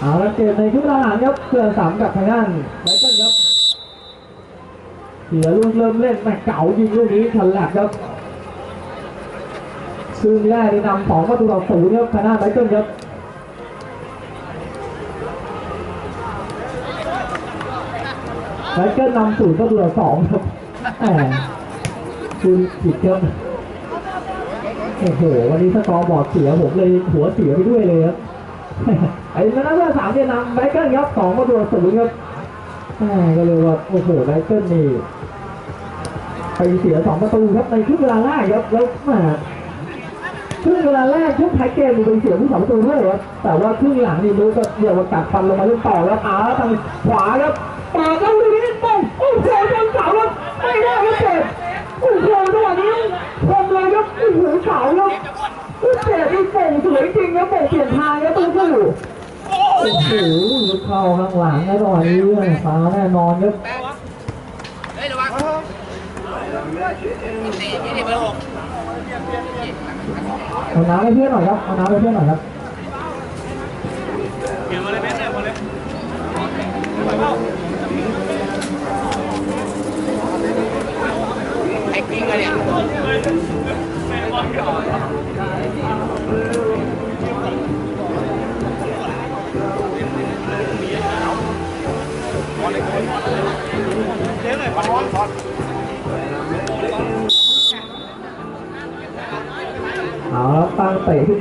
เอาละเกมในชุดทหารครับเพื่อสามกับทางด้านไบเกิลครับเสียลูกเริ่มเล่นแม่เก่ายิงลูกนี้ฉลับครับ ซึ่งแรกได้นำสองประตูต่อศูนย์ครับทางด้านไบเกิลครับไบเกิลนำศูนย์ประตูต่อสองครับแหมคุณผิดครับโอ้โหวันนี้สกอร์บอร์ดเสียผมเลยหัวเสียไปด้วยเลยครับ ไอ้ชนะเพื่อสามเนี่ยนำไบเกิลครับสองประตูต่อศูนย์ครับก็เลยว่าโอ้โหไบเกิลนี่ไปเสียสองประตูครับในครึ่งเวลาแรกครับแล้วแหมครึ่งเวลาแรกช่วงท้ายเกมมีไปเสียที่สองประตูด้วยครับแต่ว่าครึ่งหลังนี่รู้ก็เดี๋ยวว่ากัดฟันลงมาเล่นต่อแล้วอาทางขวาครับปาดแล้วดูนี่ป้องโอ้โหโดนเสาครับไม่ได้ครับเจ็บโอ้โหจังหวะนี้คมเลยครับโอ้โหเสาครับ เจ็บที่โป่งสวยจริงครับโป่งเปลี่ยนทางครับตู้ตู้โอ้โหลุกเข้าข้างหลังแล้วตอนนี้ฟ้าแน่นอนครับแปะเฮ้ยระวังยี่สิบยี่สิบเบอร์หกเอาน้ำให้เพื่อนหน่อยครับเอาน้ำให้เพื่อนหน่อยครับไ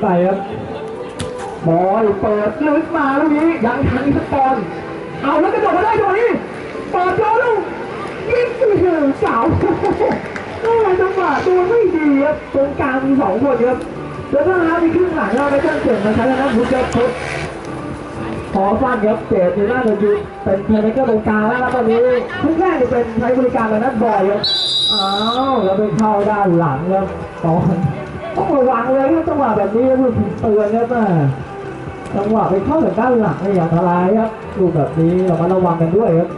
งเตะขึ้นไปครับบอยเปิดลึกมาลูกนี้ยังทันอีกสักบอลเอาแล้วกระโดดมาได้จังหวะนี้เปิดโยนลูกยิงโอ้โหเสาโอ้ยจังหวะตัวไม่ดีครับตรงกลางมีสองคนครับแล้วก็แล้วมีครึ่งหลังเราไปเจ้าเสียงมาใช้แล้วนะพุทธครับพุทธขอสั้นครับเจดอยู่หน้าเดยูเป็นเพลย์เมเกอร์ตรงกลางแล้วตอนนี้ทุกแรกจะเป็นใช้บริการแบบนั้นบ่อยครับอ้าวแล้วไปเข้าด้านหลังครับตอน ต้องระวังเลยครับจังหวะแบบนี้ลูกเตือนครับแม่จังหวะไปเข้าจากด้านหลังเนี่ยอย่างอันตรายครับลูกแบบนี้เรามาระวังกันด้วยครับ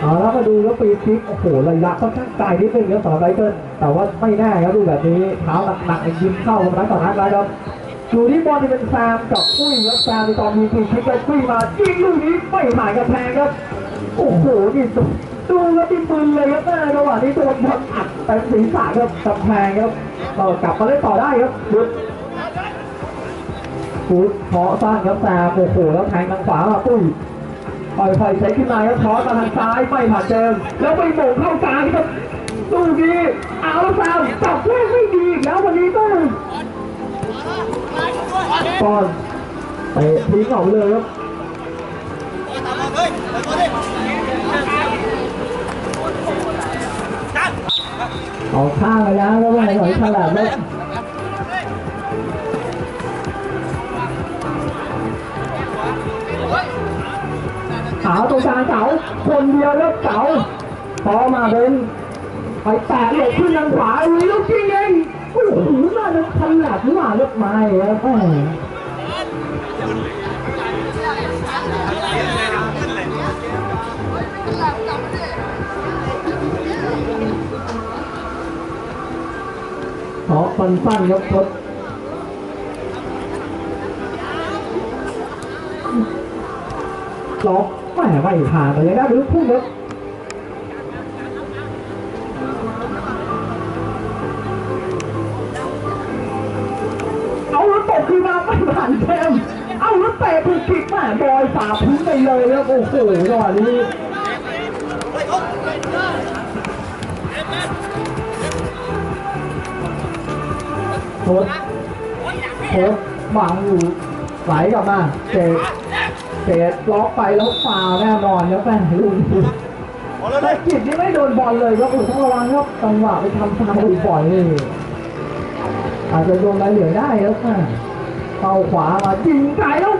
เอาแล้วมาดูแล้วปีคลิกโอ้โหระยะค่อนข้างไกลนิดนึงครับสำหรับไรเกิลแต่ว่าไม่แน่ครับดูแบบนี้เท้าหนักๆยิงเข้าทำร้ายต่อนัดไว้ครับดูที่บอลที่เป็นแซมกับปุ้ยแล้วแซมในตอนมีฟรีคิกแล้วปุ้ยมายิงลูกนี้ไม่หมายกระแพงครับโอ้โหนี่ ดูแล้วที่ปืนเลยครับแม่ระหว่างนี้โดนบอลอัดเต็มศีรษะครับกำแพงครับเรากลับมาเล่นต่อได้ครับฟุตฟุตเพาะสร้างครับแซมโอ้โหแล้วแทงทางขวามาปุ้ยปล่อยไฟใช้ขึ้นมาครับทอสมาทางซ้ายไม่ผ่านเจิมแล้วไปโบกเข้ากลางครับดูดีเอาแล้วแซมจับแม่ไม่ดีแล้ววันนี้ก็ก่อนเตะทิ้งออกเลยครับ ออกข้างไปแล้วแล้วว่าหน่อยฉลาดแล้วขาวตรงกลางเสาคนเดียวแล้วเสาพอมาเป็นไปแตะหลบขึ้นทางขวาลุยลูกจริงเองโอ้โหน่าจะฉลาดหรือเปล่าลูกไม้ครับ ฟันฟันครับทดล็อกไม่ไม่ผ่านไปเลยนะเป็นลูกพุ่งครับเอาแล้วตกขึ้นมาไม่ผ่านเกมเอาแล้วเตะถูกคิกแม่บอยสาพื้นไปเลยครับโอ้โหจังหวะนี้ โค้ดโค้ดหวังอยู่ไหลกลับมาเจดเจดล็อกไปแล้วฟาวแน่นอนแล้วแฟนลูกแต่กิดนี่ไม่โดนบอลเลยก็คือต้องระวังครับจังหวะไปทำฟาวบ่อยนี่อาจจะโดนใบเหลืองได้แล้วค่ะเข้าขวามายิงไกลแล้ว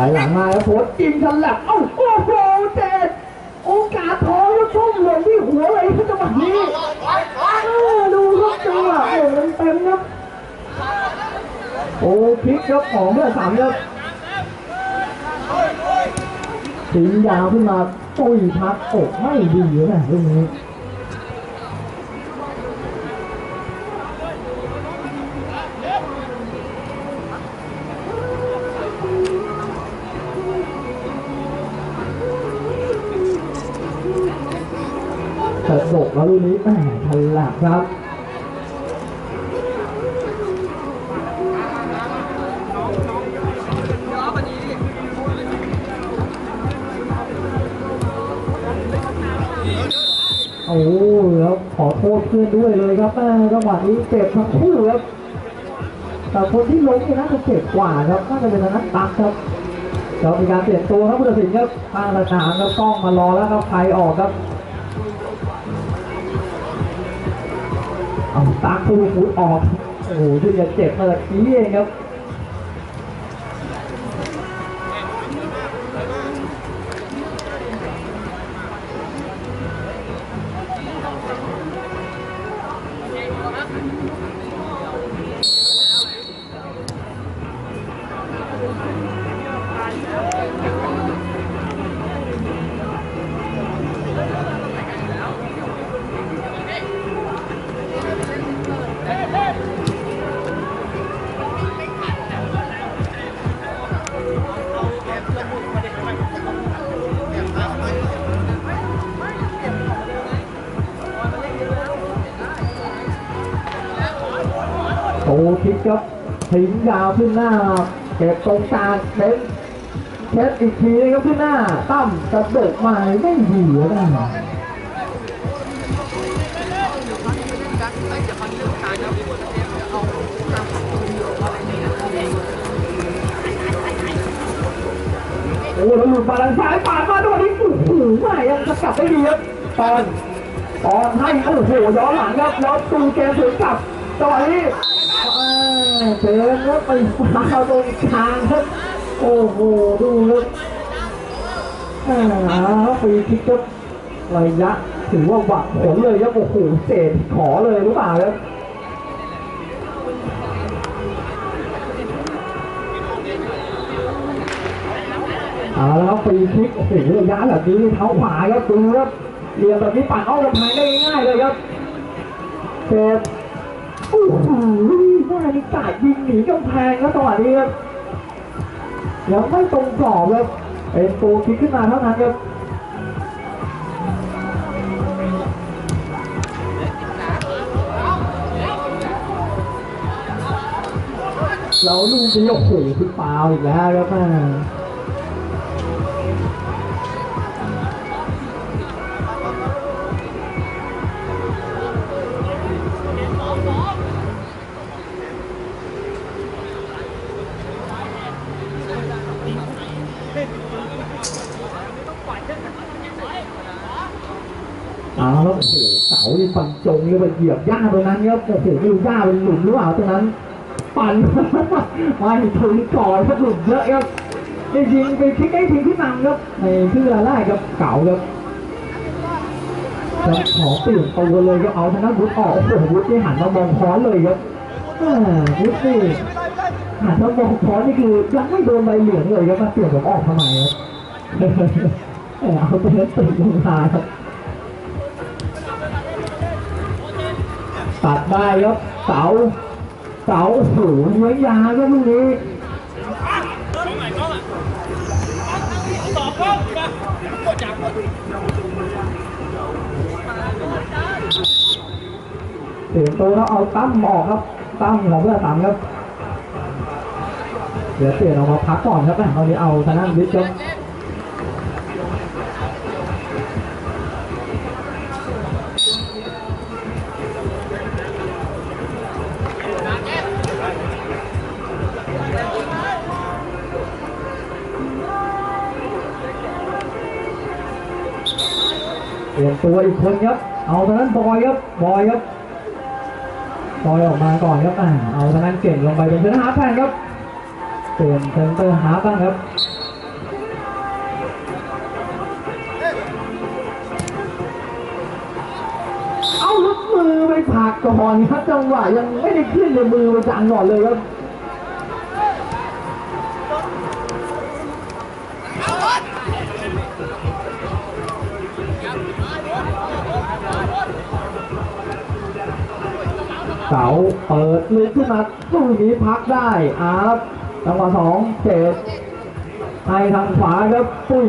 ไหลหลังมาแล้วโคตรยิงฉลับเอ้าโอ้โหเจดโอกาสทองแล้วชุ่มลงที่หัวเลยครับจังหวะนี้ดูครับจังหวะโอ้เต็มครับโอ้พลิกครับของเพื่อสามครับทิ้งยาวขึ้นมาโอ้ยพักอกไม่ดีนะตรงนี้ กระดกแล้วลูกนี้แหมทันหลักครับโอ้โหแล้วขอโทษเพื่อนด้วยเลยครับแม่จังหวะนี้เจ็บทั้งคู่ครับแต่คนที่ล้มเนี่ยน่าจะเจ็บกว่าครับน่าจะเป็นทางนักตักครับเรามีการเปลี่ยนตัวครับผู้ตัดสินครับข้างสนามครับกล้องมารอแล้วครับใครออกครับ เอาตักผู้ฟุตออก โอ้โหที่จะเจ็บมาจากนี้เองครับ คิกครับทิ้งยาวขึ้นหน้าเก็บตรงกลางเน้นเช็ดอีกทีนะครับขึ้นหน้าตั้มกระโดดมาไม่ดีนะโอ้แล้วหลุดบาลังซ้ายปาดมาด้วยนี่โอ้โหไม่ยังสกัดได้ดีครับตอนตอนให้โอ้โหย้อนหลังครับแล้วตูเกมถึงกลับจังหวะนี้ เดินแล้วไปฟาตรงกลางครับ โอ้โห ดูครับอ่าฟรีคิกครับระยะถือว่าหวังผลเลยครับโอ้โหเศษขอเลยหรือเปล่าครับเอาแล้วครับฟรีคิกโอ้โหระยะแบบนี้เท้าขวาครับดูครับเรียงแบบนี้ปั่นเอากำแพงได้ง่ายเลยครับเศษโอ้โห ว่านี่กาดยิงหนีกำแพงแล้วจังหวะนี้ครับยังไม่ตรงกรอบเลยเป็นตัวคิดขึ้นมาเท่านั้นครับเราลูกนี้โอ้โหคือฟาวอีกแล้วครับแม่ อาแล้วโอ้โหเสาที่ฟันจงเลยไปเหยียบหญ้าตรงนั้นครับโอ้โหไม่รู้หญ้าเป็นหลุมหรือเปล่าตรงนั้น ปั่นมาถึงก่อนก็หลุมเยอะครับจริงไปคิดได้ทีที่นำครับในเชื่ออะไรกครับเก่าครับจะขอเปลี่ยนตัวเลยก็เอาชนะวุฒิออกโอ้โหวุฒิที่หันมามองค้อนเลยครับวุฒินี่หันมามองค้อนนี่คือยังไม่โดนใบเหลืองเลยครับมาเปลี่ยนผมออกทำไมครับเอาตัวนั้นติดลงมาครับ ตัดได้ครับเสาเสาโอ้โหเลี้ยงยาก็ลูกนี้เสียงตัวแล้วเอาตั้มออกครับตั้มของเพื่อนสามครับเดี๋ยวเปลี่ยนออกมาพักก่อนครับแม่ตอนนี้เอาทางด้านวิทย์ครับ ตัวอีกคนครับ เอาทางนั้นบอยครับบอยครับบอยออกมาก่อนครับอ่าเอาทางนั้นเก่งลงไปเป็นเซนเตอร์ฮาร์ฟแทนครับเปลี่ยนเซนเตอร์ฮาร์ฟบ้างครับเอาลุกมือไปผักก่อนครับจังหวะยังไม่ได้ขึ้นเลยมือไปจังก่อนเลยครับ เสาเปิดลึกขึ้นมาลูกนี้พักได้อาร์ตจังหวะสองเจ็ดให้ทางขวาครับปุ้ย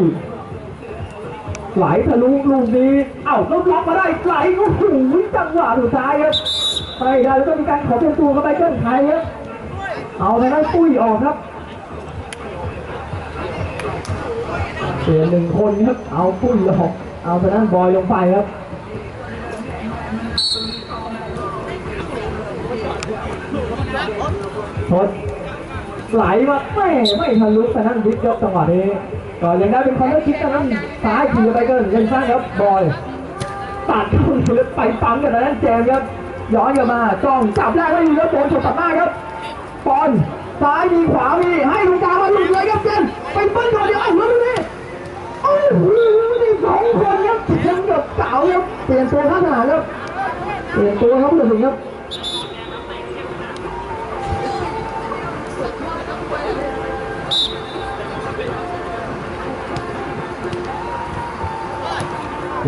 ไหลทะลุลูกนี้ เอ้าล้วล็อกมาได้ไหลโอ้โหจังหวะสุดท้ายครับไม่ได้แล้วก็มีการขอเป็นตัวเข้าไปเกินไทยครับเอาทางด้นปุ้ยออกครับเปลี่ยหนึ่งคนครับเอาปุ้ยออกเอาทางด้นบอยลงไปครับ ทดไหลมาไม่ไม่ทะลุแต่นั่นยิบยกจังหวะนี้ก็ยังได้เป็นคอนเทนต์คิดแต่นั้นซ้ายขี่ไปเกินยังสร้างครับบอยตัดเข้าไปไปปั๊มกันแต่นั้นเจมครับย้อนกลับมาจ้องจับแรกไม่มีแล้วโดนฉกตัดหน้าครับบอลซ้ายมีขวามีให้ลูกกลามาหลุดเลยครับเจมไปเปิ้ลก่อนเดียวเอ้าแล้วนี่โอ้โหนี่สองคนครับเจมส์กับเก๋าครับเปลี่ยนตัวข้างหน้าครับเปลี่ยนตัวครับผู้ตัดสินครับ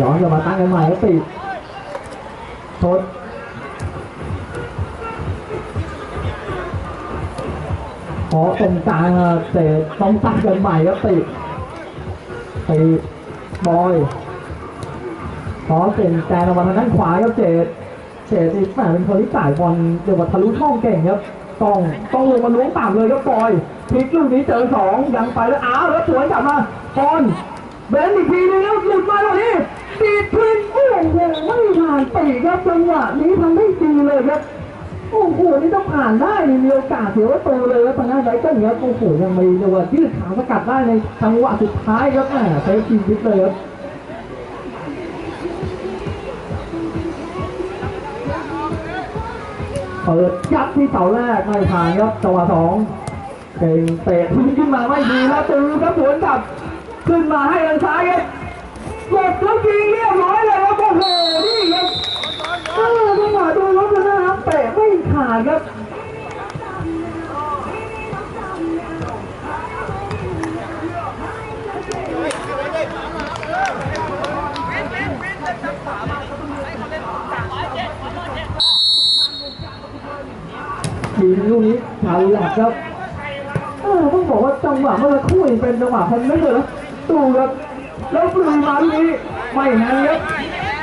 ย้อนกลับมาตั้งกันใหม่ครับติดทดขอตรงกลางอะเตะต้องตั้งกันใหม่ครับติดติดบอยขอเซ็นแจนออกมาทางด้านขวาครับเจดเจดนี่แหมเป็นคนที่จ่ายบอลเดี๋ยวว่าทะลุช่องเก่งครับต้องต้องลงมาล้วงต่ำเลยครับบอยพลิกลูกนี้เจอสองยังไปแล้วอ้าวแล้วสวนกลับมาบอลเบนอีกทีนึงแล้วหลุดมาแบบนี้ ตีพินโอ้โหไม่ผ่านปีกครับจังหวะนี้ทำได้ดีเลยครับโอ้โหนี่ต้องผ่านได้นี่มีโอกาสเสียประตูเลยครับทางด้านไรกิลครับโอ้โหยังมีจังหวะยืดขาสกัดได้ในจังหวะสุดท้ายครับแหมใช้ชีวิตเลยครับเปิดยัดที่เสาแรกไม่ผ่านครับจังหวะสองเก่งเตะทิ้งขึ้นมาไม่ดีแล้วตูครับสวนกลับ ขึ้นมาให้ทางซ้ายครับ กดแล้วยิงเรียบร้อยเลยครับโอ้โหนี่ครับเออจังหวะดูรถนะครับเตะไม่ขาดครับยิงลูกนี้ชาลักครับเออต้องบอกว่าจังหวะเมื่อสักครู่เป็นจังหวะคนไม่เลยดูครับ แล้วปลุยมาลูกนี้ไม่ทันครับ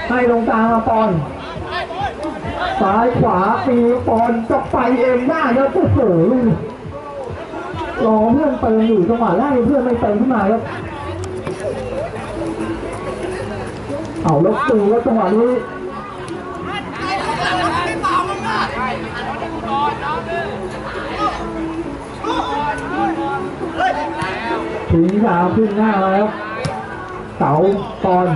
ให้ตรงกลางมาปอนซ้ายขวาปีปอนจะไปเองได้แล้วโอ้โหลูกรอเพื่อนเติมอยู่จังหวะแรกเพื่อนไม่เติมขึ้นมาครับเอาแล้วตูแล้วจังหวะนี้ถึงยาวขึ้นหน้าแล้ว เสาปอน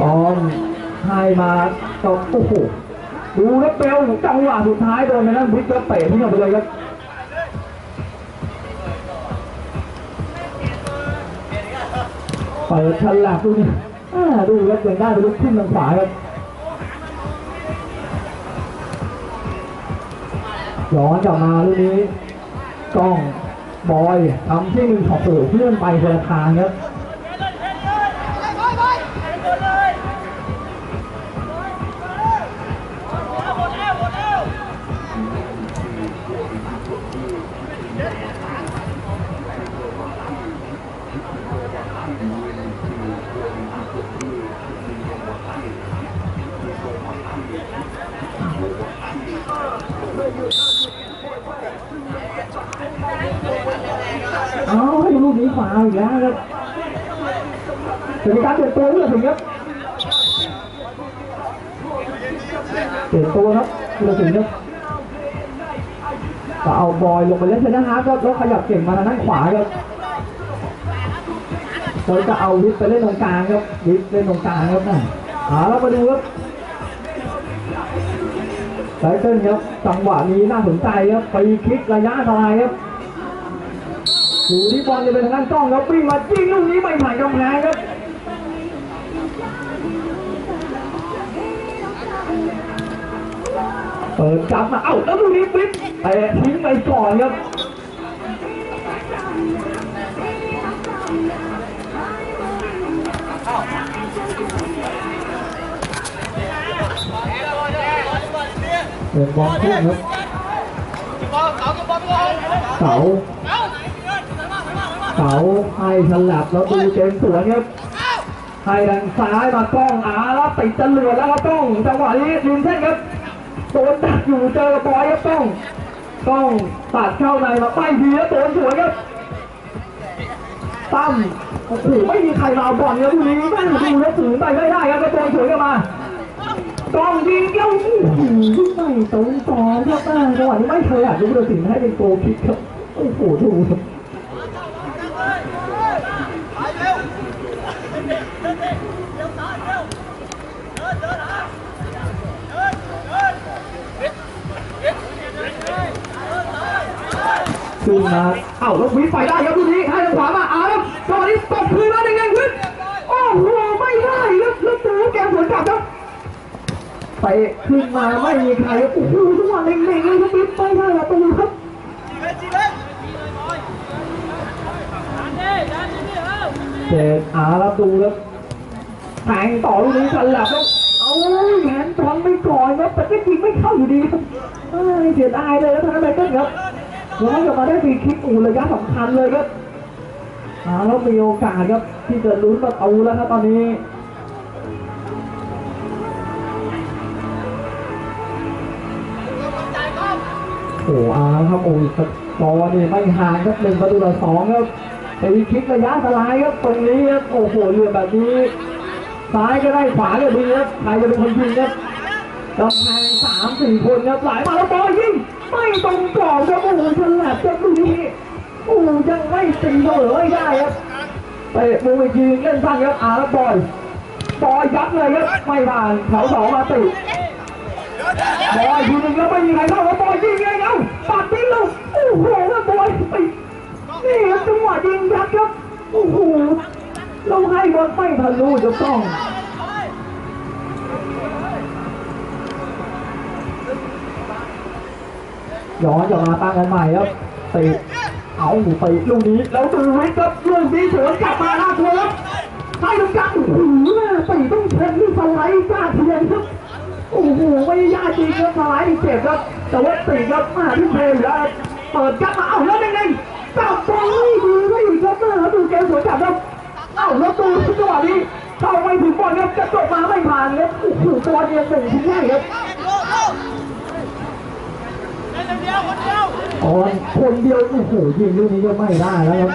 ตอนให้มาตบโอ้โหดูแล้วเปลวจังหวะสุดท้ายโดนไปนั่นพิกแล้วเตะทิ้งออกไปเลยครับเปิดฉลับดูนี่ดูครับยังได้ไปลุกขึ้นทางขวาครับย้อนกลับมาลูกนี้กล้อง บอยทำที่มือของเปิดเพื่อนไปคนละทางครับ เอาให้ลูกนี้ขวาอีกแล้วครับจะมีการเปลี่ยนตัวด้วยถึงครับเปลี่ยนตัวครับผู้ตัดสินครับก็เอาบอยลงไปเล่นเซนเตอร์ฮาร์ฟครับแล้วขยับเก่งมาทางด้านขวาครับแล้วจะเอาวิทไปเล่นตรงกลางครับวิทเล่นตรงกลางครับน่ะเอาแล้วมาดูครับไตเติ้ลครับจังหวะนี้น่าสนใจครับไปคลิกระยะอันตรายครับ อยู่ที่บอลจะเป็นทางด้านต้องแล้วปิ้งมาจิ้งลูกนี้ใหม่านกำแพงครับเปิดจับมาเอ้าแล้วลูกนี้ปิ๊บเตะทิ้งไปก่อนครับเปิดบอลพุ่งครับเสา เสาให้ฉลับแล้วดูเกมสวนครับให้ทางซ้ายมากล้องอาแล้วติดจรวดแล้วครับต้องจังหวะนี้ริมเส้นครับโดนดักอยู่เจอบอยครับต้องต้องตัดเข้าในมาป้ายดีแล้วโดนสวยครับตั้มโอ้โหไม่มีใครมาเอาบอลครับทีนี้แม่งดูแล้วถือไปไม่ได้ครับก็โดนสวยกันมาต้องยิงเย้าโอ้โหไม่ตรงต่อครับแม่จังหวะนี้ไม่เคยอะดูเราสินให้เป็นโกคิกครับโอ้โหดูครับ นมาเอ้าแล้ววิทย์ไปได้ครับลูกนี้ให้ทางขวามาเอ้าวจังหวะนี้ตบคืนมาเด้งๆขึ้นโอ้โหไม่ได้ครับแล้วตูแกสวนกลับครับไปขึ้นมาไม่มีใครโอ้โหจังหวะเด้งๆเลยครับวิทย์ไปได้ประตูครับเจ็ดอารับดูครับแทงต่อลูกนี้สลับแล้วเอาแขนทอนไม่ก่อนครับแต่ก็ยิงไม่เข้าอยู่ดีครับเสียดายเลยแล้วทางนั้นไมเคิลครับ ย้อนกลับมาได้ฟรีคิกอูระยะสำคัญเลยครับอาแล้วมีโอกาสครับที่จะลุ้นประตูแล้วครับตอนนี้โอ้อาครับโอ้ยสกอร์นี่ไม่ห่างครับหนึ่งประตูต่อสองครับฟรีคิกระยะสลายครับตรงนี้ครับโอ้โหเรือแบบนี้ ซ้ายก็ได้ขวาก็ดีครับใครจะเป็นคนยิงครับกำแพงามสี่คนครับไหลมาแล้วบอลยิงไม่ตรงกรอบครับโอ้โหฉลับครับลูกนี้โอ้ยังไม่ตีเสมอไม่ได้ครับเตะมุมอีกทีเล่นสั้นครับอาร์แล้วบอยบอยยัดเลยครับไม่ผ่านแถวสองมาติดบอยทีหนึงแล้วไม่มีใครเข้าแล้วบอยยิงไงเอ้าปัดทิ้งลูกโอ้โหแล้วบอยติดนี่ครับจังหวะยิงยัดครับโอ้โหเราให้บอลไม่ทะลุจะต้อง ย้อนกลับมาตั้งกันใหม่ครับตีเอาตีลูกนี้แล้วดูวิทย์ครับลูกนี้สวนกลับมาหน้าตัวครับให้ตรงกลางโอ้โหตีต้องเชนที่สไลด์กล้าเทียนครับโอ้โหไม่ยากจริงครับสไลด์เจ็บครับ แต่ว่าตีครับมาที่เพลย์แล้วเปิดกลับมาเอาแล้วยังไงจับบอลไม่ดีไม่ดีครับแล้วดูเกมสวนกลับครับเอาแล้วดูจังหวะนี้เข้าไม่ถึงบอลครับจะจบมาไม่ผ่านครับโอ้โหตัวเดียวหนึ่งทิ้งให้ครับ ตอนคนเดียวโอ้โหยิงลูกนี้ก็ไม่ได้แล้วครับ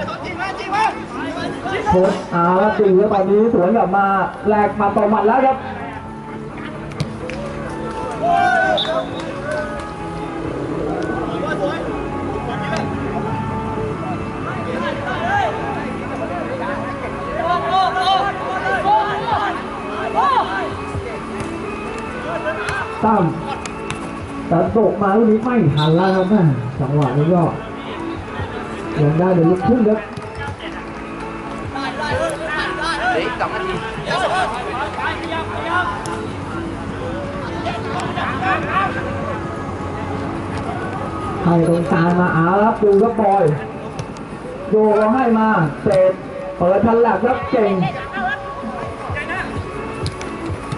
โค้ชอาร์ตีแล้วตอนนี้สวนกลับมาแลกมาต่อหมัดแล้วครับตั้ม แต่ตกมาลูกนี้ไม่ทันแล้วครับแม่จังหวะนี้ก็ยังได้เดี๋ยวลุกขึ้นครับสองนาทีให้ตรงกลางมาอารับดูครับบอยโยกเราให้มาเสร็จเปิดทันหลักครับเก่ง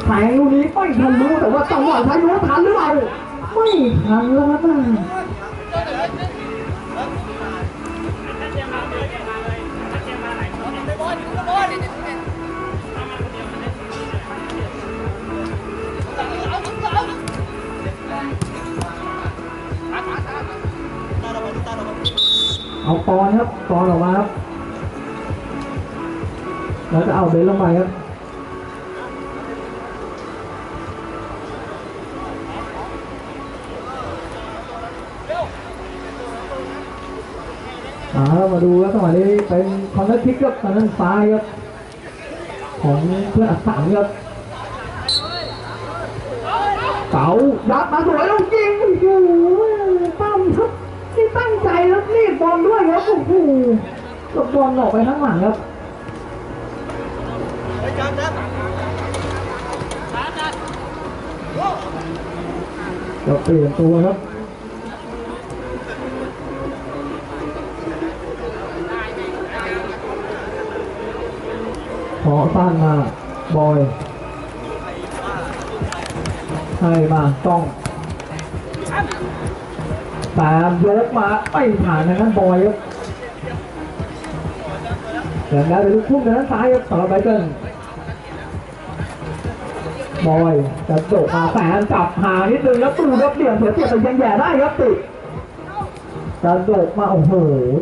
แทงลูกนี้ไม่ทันรู้แต่ว่าจังหวะท้ายรู้ทันหรือเปล่า ไม่ทันแล้วครับแม่เอาปอนครับปอนออกมาครับแล้วจะเอาเบนลงไปครับ อามาดูครับจังหวะนี้เป็นคอนเนอร์คิกครับทางด้านซ้ายครับของเพื่อนอักษรครับเสายัดมาสวยลูกยิงโอ้โหตั้มครับที่ตั้งใจแล้วรีบบอลด้วยครับโอ้โหหลบบอลออกไปข้างหลังครับจะเปลี่ยนตัวครับ ขอสั้นมาบอยให้มาต้องแซมยกมาไม่ผ่านทางนั้นบอยครับเดินได้ไปลูกทุ่งทางด้านซ้ายครับสำหรับไบเกิลบอยจะโดดมาแสนจับหางนิดนึงแล้วตูครับเดี่ยมเสียเปรียแต่ยังแย่ได้ครับติจะโดดมาโอ้โห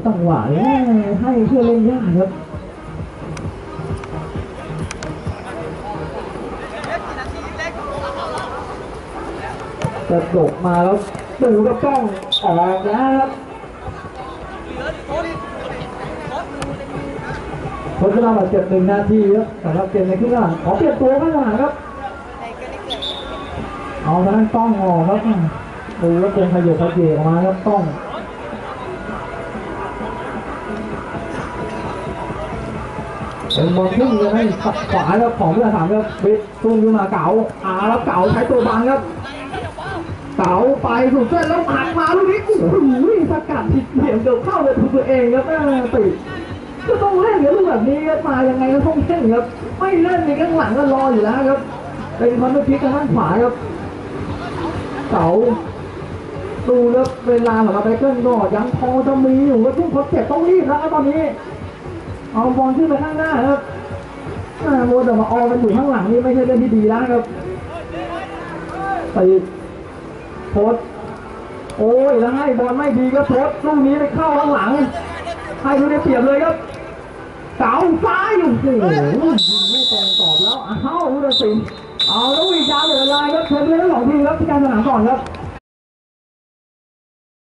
จังหวะนี้ให้เพื่อเล่นยากครับ กระดกมาแล้วดูก็ต้องออกแล้วครับทดเวลาบาดเจ็บหนึ่งนาทีครับสำหรับเกมในครึ่งหลังขอเปลี่ยนตัวข้างหลังครับเอาทางด้นต้องออกครับดูว่าเป็นขยโยขยเยออกมาครับต้องเป็นบอลขึ้นเลยให้ขัดขวาครับของเพื่อนสามครับบิดตุ้มขึ้นมาเก๋าอาแล้วเก๋าใช้ตัวบังครับ เสาไปสุดเส้นแล้วหักมาลูกนี้โอ้โหสกัดผิดเหลี่ยมเกือบเข้าเลยตัวเองครับแม่ติดก็ต้องเล่นกันลูกแบบนี้ครับมายังไงก็ต้องเล่นครับ ไม่เล่นในข้างหลังก็รออยู่แล้วครับเป็นคอนเทนต์พลิกทางด้านขวาครับ เสาดูแล้วเวลาสำหรับไบเกิลก็ยังพอจะมีอยู่ก็ทุ่งทดเจ็บต้องรีบแล้วตอนนี้ เอาบอลขึ้นไปข้างหน้าครับโมวแต่มาออมันอยู่ข้างหลังนี่ไม่ใช่เรื่องที่ดีแล้วครับติ พดโอ้ยแล้วให้บอลไม่ดีก็โพสต์ลูกนี้ไปเข้าข้างหลัง ให้ดูได้เปรียบเลยครับเสาซ้ายโอ้โหไม่ตรงตอบแล้วอ้าวผู้ตัดสินเอาแล้ววิ่งยาวเหลือลายครับเชิญเพื่อนทั้งสองทีมครับที่การสนามก่อนครับ